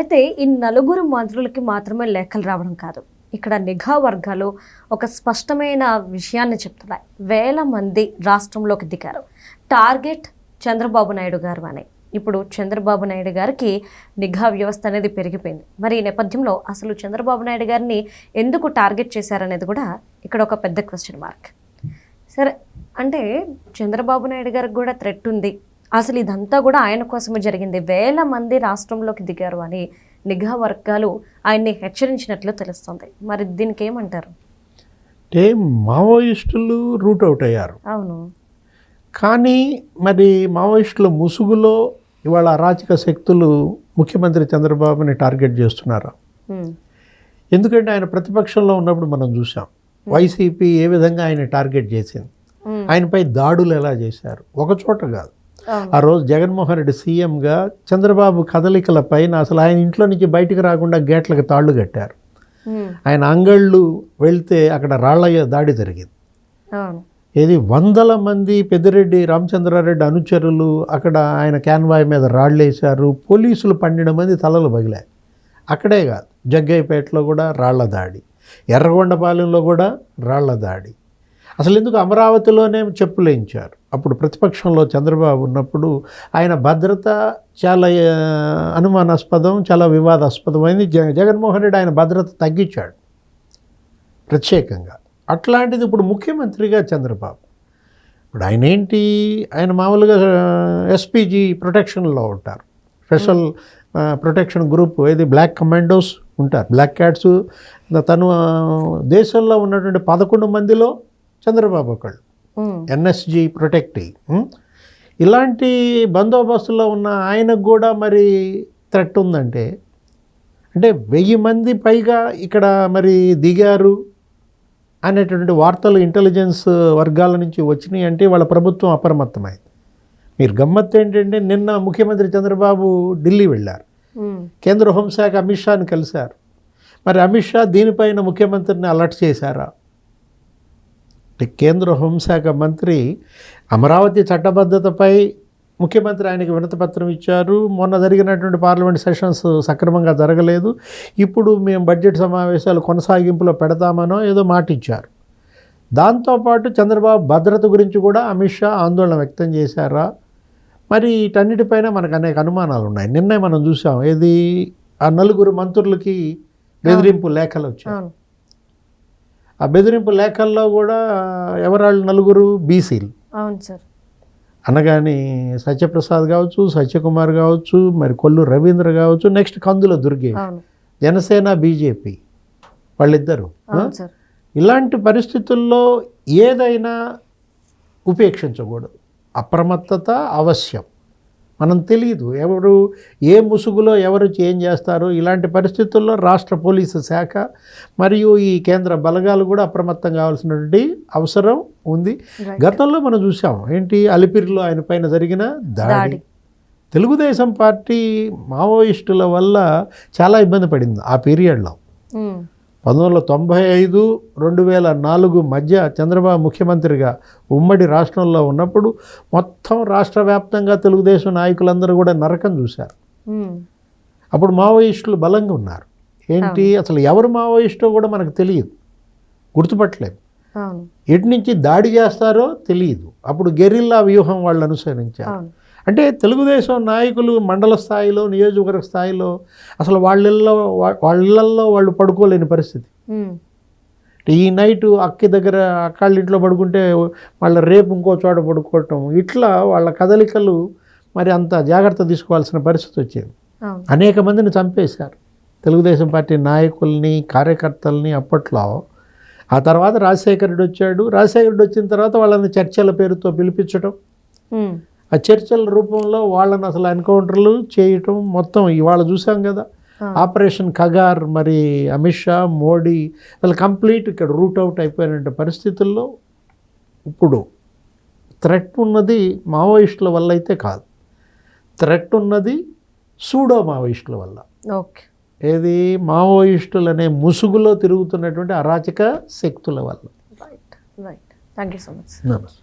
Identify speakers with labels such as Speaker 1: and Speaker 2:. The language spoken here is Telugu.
Speaker 1: అయితే ఈ నలుగురు మంత్రులకి మాత్రమే లేఖలు రావడం కాదు. ఇక్కడ నిఘా వర్గాలు ఒక స్పష్టమైన విషయాన్ని చెప్తున్నాయి. వేల మంది రాష్ట్రంలోకి దిగారు. టార్గెట్ చంద్రబాబు నాయుడు గారు అని. ఇప్పుడు చంద్రబాబు నాయుడు గారికి నిఘా వ్యవస్థ అనేది పెరిగిపోయింది. మరి ఈ నేపథ్యంలో అసలు చంద్రబాబు నాయుడు గారిని ఎందుకు టార్గెట్ చేశారనేది కూడా ఇక్కడ ఒక పెద్ద క్వశ్చన్ మార్క్ సరే అంటే చంద్రబాబు నాయుడు గారికి కూడా థ్రెట్ ఉంది. అసలు ఇదంతా కూడా ఆయన కోసమే జరిగింది. వేల మంది రాష్ట్రంలోకి దిగారు అని నిఘా వర్గాలు ఆయన్ని హెచ్చరించినట్లు తెలుస్తుంది. మరి దీనికి ఏమంటారు?
Speaker 2: అంటే మావోయిస్టులు రూట్ అవుట్ అయ్యారు.
Speaker 1: అవును.
Speaker 2: కానీ మరి మావోయిస్టుల ముసుగులో ఇవాళ అరాచక శక్తులు ముఖ్యమంత్రి చంద్రబాబుని టార్గెట్ చేస్తున్నారు. ఎందుకంటే ఆయన ప్రతిపక్షంలో ఉన్నప్పుడు మనం చూసాం వైసీపీ ఏ విధంగా ఆయన టార్గెట్ చేసింది? ఆయనపై దాడులు ఎలా చేశారు? ఒక చోట కాదు. ఆ రోజు జగన్మోహన్ రెడ్డి సీఎంగా చంద్రబాబు కదలికల పైన అసలు ఆయన ఇంట్లో నుంచి బయటికి రాకుండా గేట్లకు తాళ్ళు కట్టారు. ఆయన అంగళ్ళు వెళ్తే అక్కడ రాళ్ళ దాడి జరిగింది. ఏది వందల మంది పెద్దిరెడ్డి రామచంద్రారెడ్డి అనుచరులు అక్కడ ఆయన క్యాన్వాయ్ మీద రాళ్ళేశారు పోలీసులు పన్నెండు మంది తలలు పగిలాయి. అక్కడే కాదు జగ్గయ్యపేటలో కూడా రాళ్ళ దాడి. ఎర్రగొండపాలెంలో కూడా రాళ్ళ దాడి. అసలు ఎందుకు అమరావతిలోనే చెప్పులేయించారు? అప్పుడు ప్రతిపక్షంలో చంద్రబాబు ఉన్నప్పుడు ఆయన భద్రత చాలా అనుమానాస్పదం చాలా వివాదాస్పదమైంది. జగ జగన్మోహన్ రెడ్డి ఆయన భద్రత తగ్గించాడు ప్రత్యేకంగా. అట్లాంటిది ఇప్పుడు ముఖ్యమంత్రిగా చంద్రబాబు. ఇప్పుడు ఆయన ఏంటి? ఆయన మామూలుగా ఎస్పీజీ ప్రొటెక్షన్లో ఉంటారు. స్పెషల్ ప్రొటెక్షన్ గ్రూప్ ఏది? బ్లాక్ కమాండోస్ ఉంటారు. బ్లాక్ క్యాట్స్ తను దేశంలో ఉన్నటువంటి పదకొండు మందిలో చంద్రబాబు ఒకళ్ళు. ఎన్ఎస్జి ప్రొటెక్టివ్ ఉం? ఇలాంటి బందోబస్తులో ఉన్న ఆయనకు కూడా మరి థ్రెట్ ఉందంటే అంటే వెయ్యి మంది పైగా ఇక్కడ మరి దిగారు అనేటువంటి వార్తలు ఇంటెలిజెన్స్ వర్గాల నుంచి వచ్చినాయి అంటే వాళ్ళ ప్రభుత్వం అప్రమత్తమైంది. మీరు గమ్మత్తు ఏంటంటే నిన్న ముఖ్యమంత్రి చంద్రబాబు ఢిల్లీ వెళ్ళారు. కేంద్ర హోంశాఖ అమిత్ షాని కలిశారు. మరి అమిత్ షా దీనిపైన ముఖ్యమంత్రిని అలర్ట్ చేశారా? కేంద్ర హోంశాఖ మంత్రి అమరావతి చట్టబద్ధతపై ముఖ్యమంత్రి ఆయనకి వినతిపత్రం ఇచ్చారు. మొన్న జరిగినటువంటి పార్లమెంట్ సెషన్స్ సక్రమంగా జరగలేదు. ఇప్పుడు మేము బడ్జెట్ సమావేశాలు కొనసాగింపులో పెడతామనో ఏదో మాట ఇచ్చారు. దాంతోపాటు చంద్రబాబు భద్రత గురించి కూడా అమిత్ షా ఆందోళన వ్యక్తం చేశారా? మరి వీటన్నిటిపైన మనకు అనేక అనుమానాలు ఉన్నాయి. నిన్నే మనం చూసాం. ఏది? ఆ నలుగురు మంత్రులకి బెదిరింపు లేఖలు వచ్చాయి. ఆ బెదిరింపు లేఖల్లో కూడా ఎవరాళ్ళు నలుగురు బీసీలు.
Speaker 1: అవును సార్.
Speaker 2: అనగాని సత్యప్రసాద్ కావచ్చు సత్యకుమార్ కావచ్చు మరి కొల్లు రవీంద్ర కావచ్చు నెక్స్ట్ కందుల దుర్గే జనసేన బీజేపీ వాళ్ళిద్దరు. ఇలాంటి పరిస్థితుల్లో ఏదైనా ఉపేక్షించకూడదు. అప్రమత్తత అవశ్యం. మనం తెలియదు ఎవరు ఏ ముసుగులో ఎవరు ఏం చేస్తారో ఇలాంటి పరిస్థితుల్లో రాష్ట్ర పోలీసు శాఖ మరియు ఈ కేంద్ర బలగాలు కూడా అప్రమత్తం కావాల్సినటువంటి అవసరం ఉంది. గతంలో మనం చూసాం ఏంటి అలిపిరిలో ఆయన పైన జరిగిన దాడి. తెలుగుదేశం పార్టీ మావోయిస్టుల వల్ల చాలా ఇబ్బంది పడింది ఆ పీరియడ్లో. పంతొమ్మిది వందల తొంభై ఐదు రెండు వేల నాలుగు మధ్య చంద్రబాబు ముఖ్యమంత్రిగా ఉమ్మడి రాష్ట్రంలో ఉన్నప్పుడు మొత్తం రాష్ట్ర వ్యాప్తంగా తెలుగుదేశం నాయకులందరూ కూడా నరకం చూశారు. అప్పుడు మావోయిస్టులు బలంగా ఉన్నారు. ఏంటి? అసలు ఎవరు మావోయిస్టో కూడా మనకు తెలియదు. గుర్తుపట్టలేము.
Speaker 1: అవును.
Speaker 2: ఎటు నుంచి దాడి చేస్తారో తెలియదు. అప్పుడు గెరిల్లా వ్యూహం వాళ్ళు అనుసరించారు. అంటే తెలుగుదేశం నాయకులు మండల స్థాయిలో నియోజకవర్గ స్థాయిలో అసలు వాళ్ళల్లో వాళ్ళల్లో వాళ్ళు పడుకోలేని పరిస్థితి. ఈ నైట్ అక్కి దగ్గర అక్కాళ్ళ ఇంట్లో పడుకుంటే వాళ్ళ రేపు ఇంకో చోట పడుకోవటం ఇట్లా వాళ్ళ కదలికలు మరి అంత జాగ్రత్త తీసుకోవాల్సిన పరిస్థితి వచ్చింది. అనేక మందిని చంపేశారు. తెలుగుదేశం పార్టీ నాయకుల్ని కార్యకర్తల్ని అప్పట్లో. ఆ తర్వాత రాజశేఖర రెడ్డి వచ్చాడు. రాజశేఖర రెడ్డి వచ్చిన తర్వాత వాళ్ళని చర్చల పేరుతో పిలిపించడం ఆ చర్చల రూపంలో వాళ్ళని అసలు ఎన్కౌంటర్లు చేయటం మొత్తం ఇవాళ చూసాం కదా. ఆపరేషన్ కగార్ మరి అమిత్ షా మోడీ వాళ్ళు కంప్లీట్ ఇక్కడ రూట్ అవుట్ అయిపోయిన పరిస్థితుల్లో ఇప్పుడు థ్రెట్ ఉన్నది మావోయిస్టుల వల్ల అయితే కాదు. థ్రెట్ ఉన్నది సూడో మావోయిస్టుల వల్ల.
Speaker 1: ఓకే.
Speaker 2: ఏది? మావోయిస్టులు అనే ముసుగులో తిరుగుతున్నటువంటి అరాచక శక్తుల వల్ల.
Speaker 1: Right right thank you so much
Speaker 2: నమస్తే.